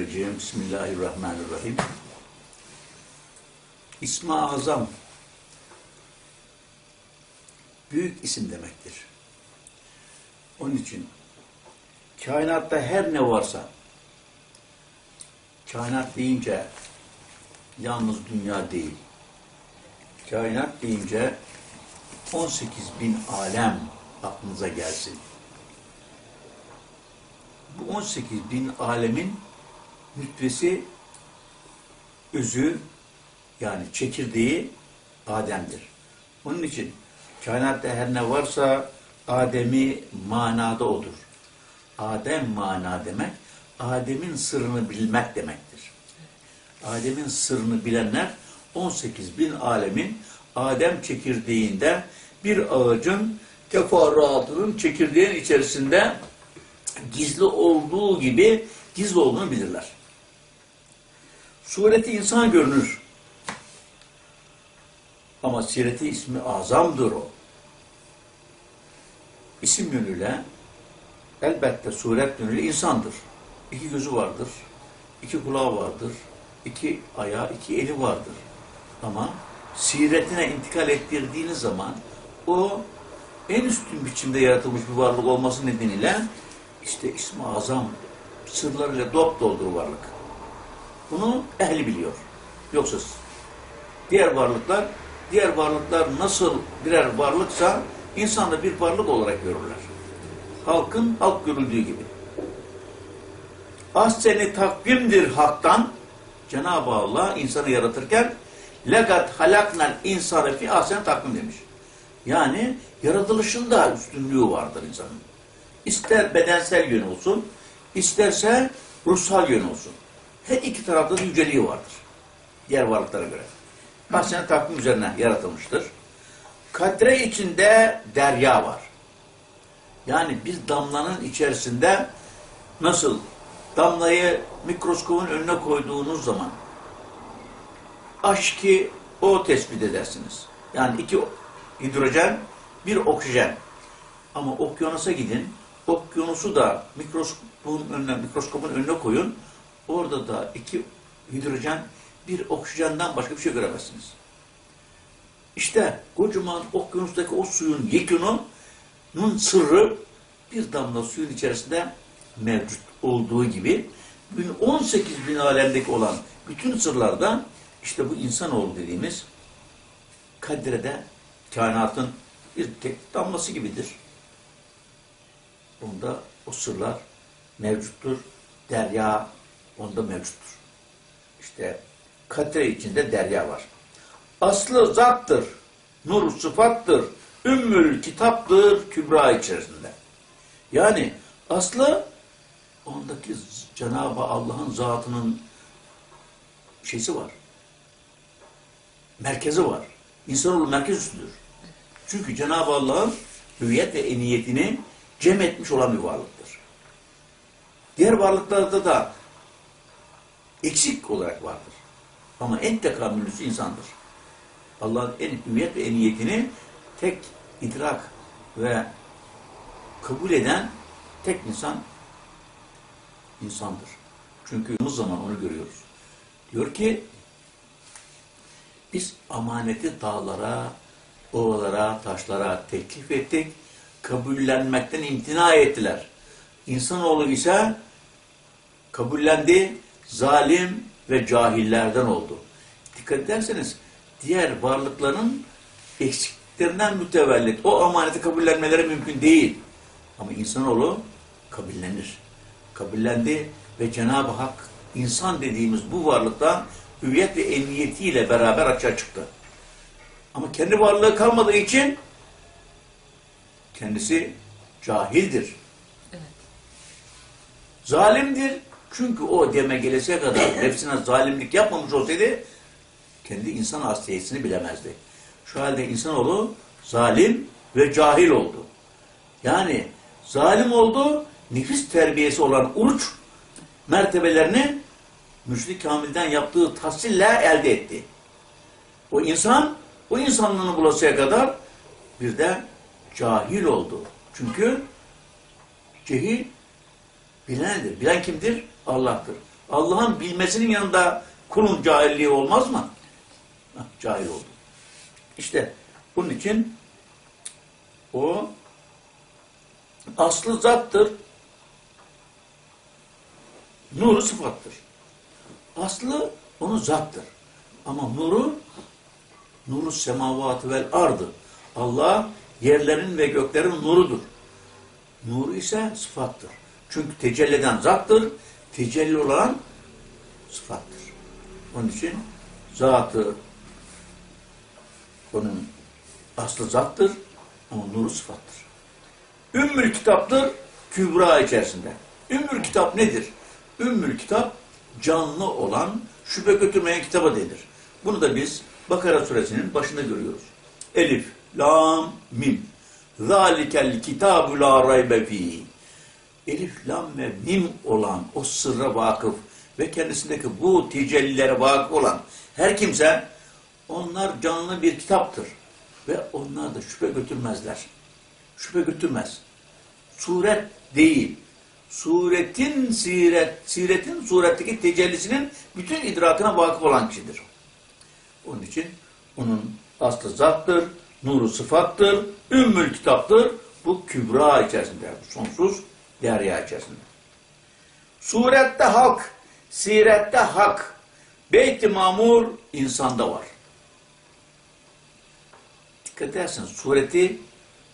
Mineşşeytanirracim. Bismillahirrahmanirrahim. İsmi Azam büyük isim demektir. Onun için kainatta her ne varsa kainat deyince yalnız dünya değil. Kainat deyince 18 bin alem aklınıza gelsin. Bu 18 bin alemin nütvesi, özü yani çekirdeği Adem'dir. Onun için kainatta her ne varsa Adem'i manada odur. Adem mana demek, Adem'in sırrını bilmek demektir. Adem'in sırrını bilenler 18 bin alemin Adem çekirdeğinde bir ağacın teferruatının çekirdeğin içerisinde gizli olduğu gibi gizli olduğunu bilirler. Sureti insan görünür. Ama sireti ismi azamdır o. İsim yönüyle elbette suret yönüyle insandır. İki gözü vardır, iki kulağı vardır, iki ayağı, iki eli vardır. Ama siretine intikal ettirdiğiniz zaman o en üstün biçimde yaratılmış bir varlık olması nedeniyle işte ismi azam sırlarıyla dop doldur varlık. Bunu ehli biliyor. Yoksa diğer varlıklar diğer varlıklar nasıl birer varlıksa insan da bir varlık olarak görürler. Halkın halk görüldüğü gibi. Ahseni takvimdir haktan Cenab-ı Allah insanı yaratırken legat halaknel insanı fi ahsen takvim demiş. Yani yaratılışında üstünlüğü vardır insanın. İster bedensel yön olsun, isterse ruhsal yön olsun. Her iki tarafta da yüceliği vardır. Diğer varlıklara göre. Ahsen takvim üzerine yaratılmıştır. Katre içinde derya var. Yani bir damlanın içerisinde nasıl damlayı mikroskopun önüne koyduğunuz zaman H2O tespit edersiniz. Yani iki hidrojen, bir oksijen. Ama okyanusa gidin, okyanusu da mikroskopun önüne, mikroskopun önüne koyun. Orada da iki hidrojen, bir oksijenden başka bir şey göremezsiniz. İşte kocaman okyanustaki o suyun yekününün sırrı bir damla suyun içerisinde mevcut olduğu gibi 18 bin alemdeki olan bütün sırlarda işte bu insanoğlu dediğimiz kadrede kainatın bir tek damlası gibidir. Onda o sırlar mevcuttur. Derya onda mevcuttur. İşte kadre içinde derya var. Aslı zattır. Nur sıfattır. Ümmül kitaptır kübra içerisinde. Yani aslı ondaki Cenab-ı Allah'ın zatının şeysi var. Merkezi var. İnsanoğlu merkez üstüdür. Çünkü Cenab-ı Allah'ın hüviyet ve eniyetini cem etmiş olan bir varlıktır. Diğer varlıklarda da eksik olarak vardır. Ama en tekamüllüsü insandır. Allah'ın en hüviyet ve eniyetini tek idrak ve kabul eden tek insan insandır. Çünkü o zaman onu görüyoruz. Diyor ki biz amaneti dağlara, ovalara, taşlara teklif ettik. Kabullenmekten imtina ettiler. İnsanoğlu ise kabullendi, zalim ve cahillerden oldu. Dikkat ederseniz diğer varlıkların eksiklerinden mütevellit o amaneti kabullenmeleri mümkün değil. Ama insanoğlu kabullenir. Kabullendi ve Cenab-ı Hak insan dediğimiz bu varlıktan hüviyet ve emniyetiyle beraber açığa çıktı. Ama kendi varlığı kalmadığı için kendisi cahildir. Evet. Zalimdir. Çünkü o deme geleseye kadar nefsine zalimlik yapmamış olsaydı kendi insan asliyetini bilemezdi. Şu halde insanoğlu zalim ve cahil oldu. Yani zalim oldu, nefis terbiyesi olan uç mertebelerini müşrik kamilden yaptığı tahsille elde etti. O insan, o insanlığını bulasıya kadar bir de cahil oldu. Çünkü cehil bilendir. Bilen kimdir? Allah'tır. Allah'ın bilmesinin yanında kulun cahilliği olmaz mı? Hah, cahil oldu. İşte bunun için o aslı zattır. Nuru sıfattır. Aslı onun zattır. Ama nuru nuru semavatı vel ardı. Allah yerlerin ve göklerin nurudur. Nuru ise sıfattır. Çünkü tecelliden zattır, tecelli olan sıfattır. Onun için zatı onun aslı zattır ama nuru sıfattır. Ümmül kitaptır kübra içerisinde. Ümmül kitap nedir? Ümmül kitap canlı olan şüphe götürmeyen kitaba denir. Bunu da biz Bakara suresinin başında görüyoruz. Elif, Lam, Mim. Zalikel kitabu la raybe fihi. Elif, Lam ve Mim olan o sırra vakıf ve kendisindeki bu tecellilere vakıf olan her kimse onlar canlı bir kitaptır. Ve onlar da şüphe götürmezler. Şüphe götürmez. Suret değil. Suretin siret, siretin suretteki tecellisinin bütün idrakına vakıf olan kişidir. Onun için onun aslı zattır, nuru sıfattır, ümmül kitaptır. Bu kübra içerisinde, sonsuz derya içerisinde. Surette hak, sirette hak, Beyt-i Mamur insanda var. Dikkat edersen sureti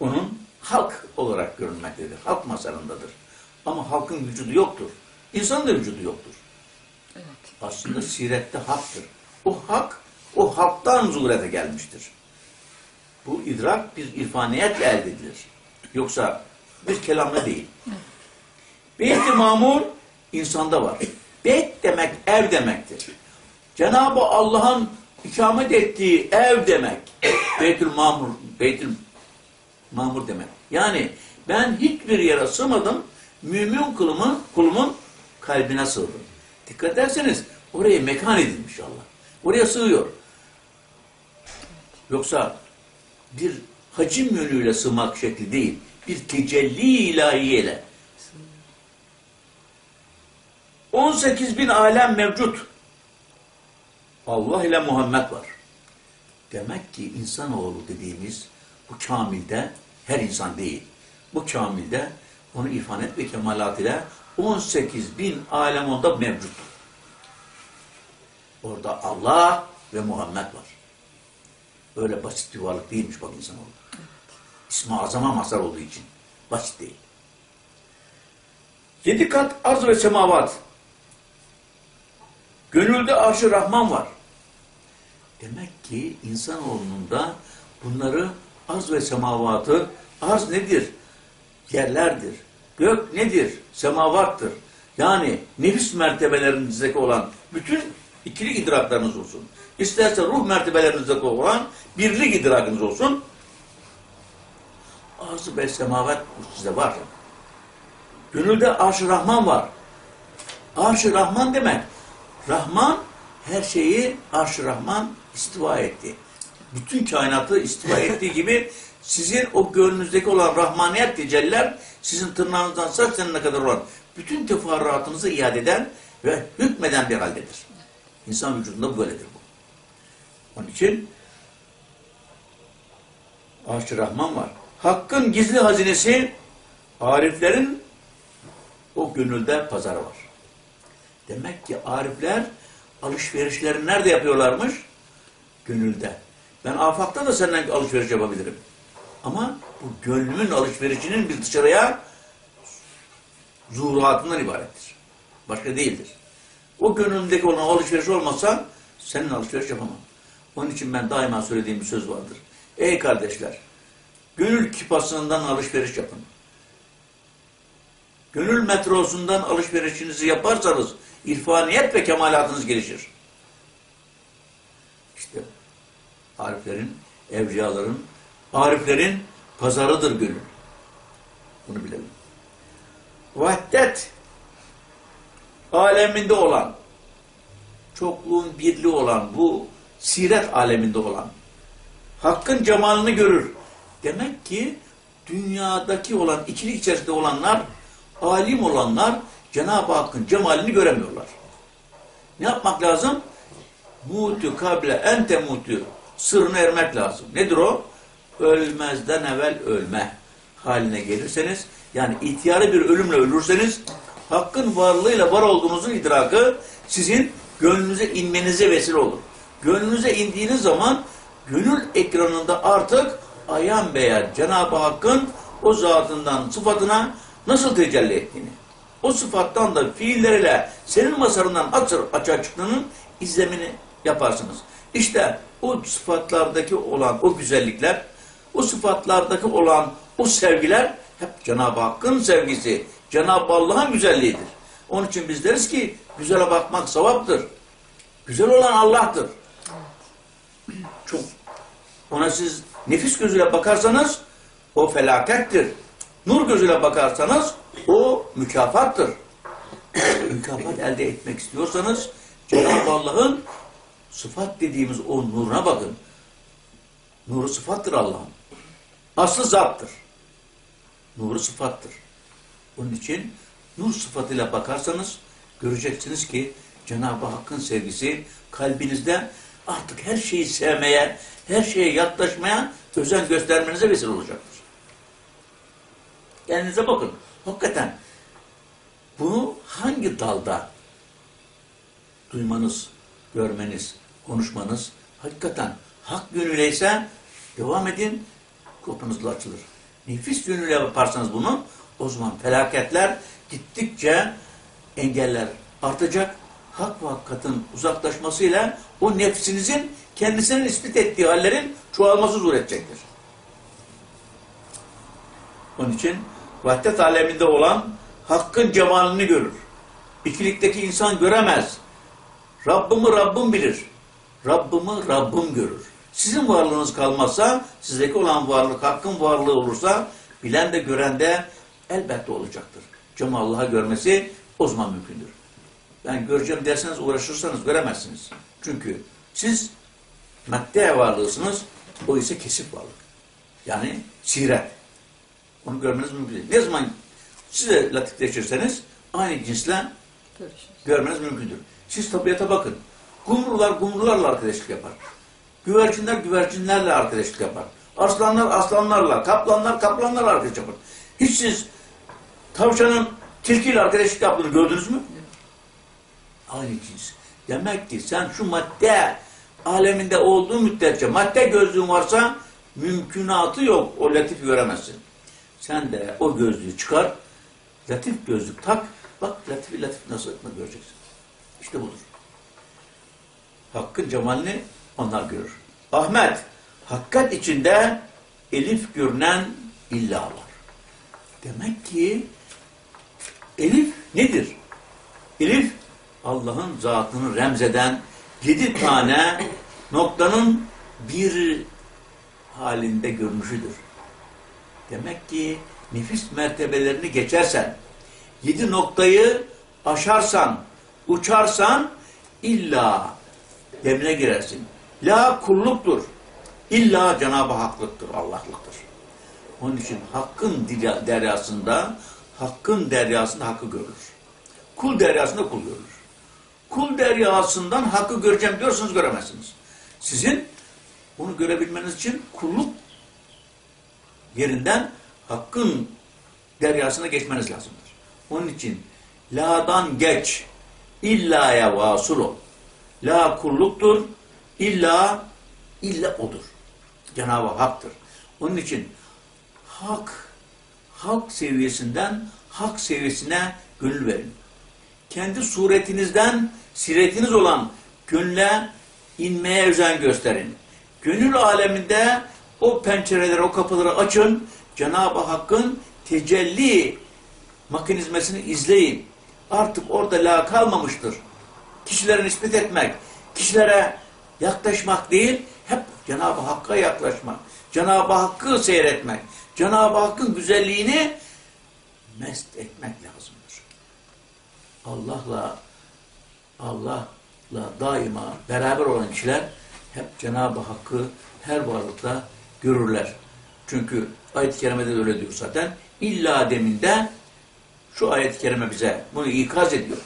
onun halk olarak görünmektedir. Halk masalındadır. Ama halkın vücudu yoktur. İnsanın da vücudu yoktur. Evet. Aslında sirette haktır. O hak, o haktan zuhurete gelmiştir. Bu idrak bir irfaniyetle elde edilir. Yoksa bir kelamla değil. Beyt-i mamur insanda var. Beyt demek ev demektir. Cenab-ı Allah'ın ikamet ettiği ev demek. Beytül mamur, Beytül mamur demek. Yani ben hiçbir yere sığmadım, mümin kulumun, kulumun kalbine sığdım. Dikkat ederseniz oraya mekan edilmiş Allah. Oraya sığıyor. Yoksa bir hacim yönüyle sığmak şekli değil, bir tecelli ilahiyeyle. 18 bin alem mevcut. Allah ile Muhammed var. Demek ki insanoğlu dediğimiz bu kamilde her insan değil. Bu kamilde onu ifanet ve kemalat ile 18 bin alem onda mevcut. Orada Allah ve Muhammed var. Öyle basit bir varlık değilmiş bak insanoğlu. İsmi azama mazhar olduğu için. Basit değil. Yedi kat arz ve semavat. Gönülde arş-ı Rahman var. Demek ki insanoğlunun da bunları arz ve semavatı, arz nedir? Yerlerdir. Gök nedir? Semavattır. Yani nefis mertebelerinizdeki olan bütün ikilik idraklarınız olsun. İsterse ruh mertebelerinizdeki olan birlik idrakınız olsun. Arz ve semavat size var. Gönülde arş-ı Rahman var. Arş-ı Rahman demek. Rahman her şeyi arş-ı Rahman istiva etti. Bütün kainatı istiva ettiği gibi sizin o gönlünüzdeki olan rahmaniyet tecelliler sizin tırnağınızdan saç senine kadar olan bütün teferruatınızı iade eden ve hükmeden bir haldedir. İnsan vücudunda böyledir bu. Onun için Arş-ı Rahman var. Hakkın gizli hazinesi ariflerin o gönülde pazarı var. Demek ki arifler alışverişlerini nerede yapıyorlarmış? Gönülde. Ben afakta da senden alışveriş yapabilirim. Ama bu gönlümün alışverişinin bir dışarıya zuhuratından ibarettir. Başka değildir. O gönlümdeki olan alışveriş olmazsa senin alışveriş yapamam. Onun için ben daima söylediğim bir söz vardır. Ey kardeşler, gönül kipasından alışveriş yapın. Gönül metrosundan alışverişinizi yaparsanız irfaniyet ve kemalatınız gelişir. İşte ariflerin, evliyaların, ariflerin pazarıdır gönül. Bunu bilelim. Vahdet aleminde olan, çokluğun birliği olan, bu siret aleminde olan, hakkın cemalini görür. Demek ki dünyadaki olan, ikilik içerisinde olanlar, alim olanlar Cenab-ı Hakk'ın cemalini göremiyorlar. Ne yapmak lazım? Mutu kable ente mutu. Sırrına ermek lazım. Nedir o? Ölmezden evvel ölme haline gelirseniz, yani ihtiyarı bir ölümle ölürseniz, hakkın varlığıyla var olduğunuzun idrakı sizin gönlünüze inmenize vesile olur. Gönlünüze indiğiniz zaman gönül ekranında artık ayan beyan Cenab-ı Hakk'ın o zatından sıfatına nasıl tecelli ettiğini, o sıfattan da fiilleriyle senin masarından açır, açığa çıktığının izlemini yaparsınız. İşte o sıfatlardaki olan o güzellikler, o sıfatlardaki olan o sevgiler hep Cenab-ı Hakk'ın sevgisi, Cenab-ı Allah'ın güzelliğidir. Onun için biz deriz ki güzele bakmak sevaptır. Güzel olan Allah'tır. Ona siz nefis gözüyle bakarsanız o felakettir. Nur gözüyle bakarsanız o mükafattır. Mükafat elde etmek istiyorsanız Cenab-ı Allah'ın sıfat dediğimiz o nuruna bakın. Nuru sıfattır Allah'ın. Aslı zattır. Nuru sıfattır. Onun için nur sıfatıyla bakarsanız göreceksiniz ki Cenab-ı Hakk'ın sevgisi kalbinizde artık her şeyi sevmeye, her şeye yaklaşmaya özen göstermenize vesile olacaktır. Kendinize bakın. Hakikaten bunu hangi dalda duymanız, görmeniz, konuşmanız hakikaten hak yönüyleyse devam edin, kapınız da açılır. Nefis yönüyle yaparsanız bunu o zaman felaketler gittikçe engeller artacak. Hak ve hakikatin uzaklaşmasıyla o nefsinizin kendisine nispet ettiği hallerin çoğalması zor edecektir. Onun için vahdet aleminde olan hakkın cemalini görür. İkilikteki insan göremez. Rabbimi Rabbim bilir. Rabbimi Rabbim görür. Sizin varlığınız kalmazsa, sizdeki olan varlık hakkın varlığı olursa, bilen de gören de elbette olacaktır. Cema Allah'ı görmesi o zaman mümkündür. Ben göreceğim derseniz uğraşırsanız göremezsiniz. Çünkü siz madde varlığısınız, o ise kesip varlık. Yani siret. Onu görmeniz mümkün değil. Ne zaman siz de latifleşirseniz aynı cinsle Görüşürüz. görmeniz mümkündür. Siz tabiata bakın. Kumrular kumrularla arkadaşlık yapar. Güvercinler güvercinlerle arkadaşlık yapar. Aslanlar aslanlarla, kaplanlar kaplanlarla arkadaşlık yapar. Hiç siz tavşanın tilkiyle arkadaşlık yaptığını gördünüz mü? Aynı cins. Demek ki sen şu madde aleminde olduğu müddetçe madde gözlüğün varsa mümkünatı yok. O latif göremezsin. Sen de o gözlüğü çıkar, latif gözlük tak, bak latifi latif nasıl göreceksin. İşte budur. Hakkın cemalini onlar görür. Ahmet, hakikat içinde elif görünen illa var. Demek ki elif nedir? Elif Allah'ın zatını remzeden yedi tane noktanın bir halinde görünüşüdür. Demek ki nefis mertebelerini geçersen, yedi noktayı aşarsan, uçarsan illa demine girersin. La kulluktur. İlla Cenab-ı Hak'lıktır, Allah'lıktır. Onun için hakkın deryasında, hakkın deryasında hakkı görülür. Kul deryasında kul görülür. Kul deryasından hakkı göreceğim diyorsanız göremezsiniz. Sizin bunu görebilmeniz için kulluk yerinden hakkın deryasına geçmeniz lazımdır. Onun için la'dan geç, illa'ya vasıl ol. La kulluktur, illa, illa odur. Cenab-ı Hak'tır. Onun için hak, hak seviyesinden hak seviyesine gönül verin. Kendi suretinizden siretiniz olan gönle inmeye özen gösterin. Gönül aleminde o pencereleri, o kapıları açın. Cenab-ı Hakk'ın tecelli mekanizmasını izleyin. Artık orada la kalmamıştır. Kişilere nispet etmek, kişilere yaklaşmak değil, hep Cenab-ı Hakk'a yaklaşmak. Cenab-ı Hakk'ı seyretmek. Cenab-ı Hakk'ın güzelliğini mest etmek lazımdır. Allah'la Allah'la daima beraber olan kişiler hep Cenab-ı Hakk'ı her varlıkta görürler. Çünkü ayet-i kerimede de öyle diyor zaten. İlla deminde şu ayet-i kerime bize bunu ikaz ediyor.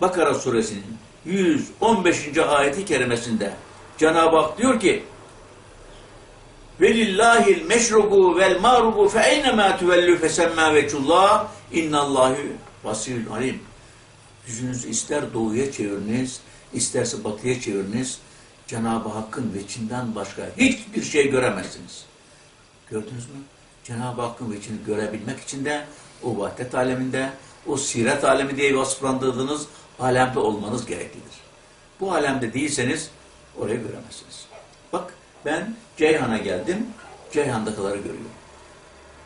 Bakara suresinin 115. ayeti kerimesinde Cenab-ı Hak diyor ki Velillahil meşrubu vel mağrubu fe eynemâ tüvellü fesemmâ veçullah innallâhu vasiyul alim. Yüzünüzü ister doğuya çeviriniz, isterse batıya çeviriniz. Cenab-ı Hakk'ın veçinden başka hiçbir şey göremezsiniz. Gördünüz mü? Cenab-ı Hakk'ın veçini görebilmek için de o vahdet aleminde, o siret alemi diye vasıflandırdığınız alemde olmanız gereklidir. Bu alemde değilseniz orayı göremezsiniz. Bak ben Ceyhan'a geldim, Ceyhan'dakileri görüyorum.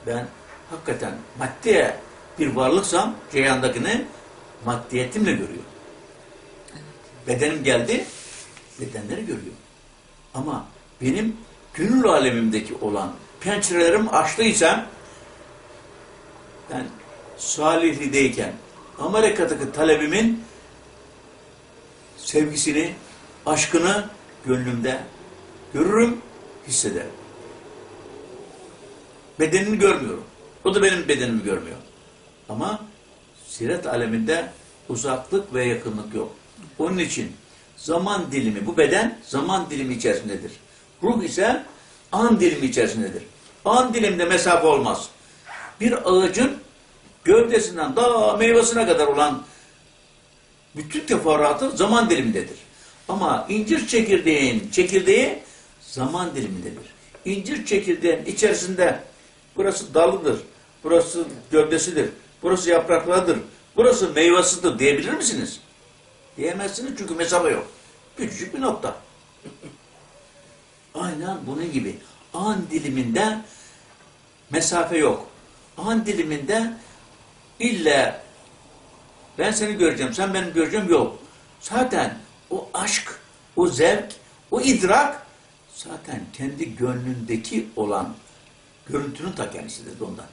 Ben hakikaten maddiye bir varlıksam Ceyhan'dakini maddiyetimle görüyorum. Bedenim geldi, bedenleri görüyorum. Ama benim gönül alemimdeki olan pençelerim açtıysam ben Salihli'deyken Amerika'daki talebimin sevgisini, aşkını gönlümde görürüm, hissederim. Bedenini görmüyorum. O da benim bedenimi görmüyor. Ama siret aleminde uzaklık ve yakınlık yok. Onun için zaman dilimi, bu beden zaman dilimi içerisindedir. Ruh ise an dilimi içerisindedir. An dilimde mesafe olmaz. Bir ağacın gövdesinden daha meyvesine kadar olan bütün teferruatı zaman dilimindedir. Ama incir çekirdeğin çekirdeği zaman dilimindedir. İncir çekirdeğin içerisinde burası dalıdır, burası gövdesidir, burası yapraklarıdır, burası meyvasıdır diyebilir misiniz? Diyemezsiniz çünkü mesafe yok. Küçücük bir nokta. Aynen bunun gibi. An diliminde mesafe yok. An diliminde illa ben seni göreceğim, sen benim göreceğim yok. Zaten o aşk, o zevk, o idrak zaten kendi gönlündeki olan görüntünün ta kendisidir ondan.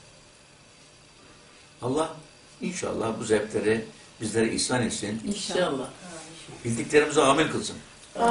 Allah inşallah bu zevkleri bizlere ihsan etsin. İnşallah. Bildiklerimize amel kılsın.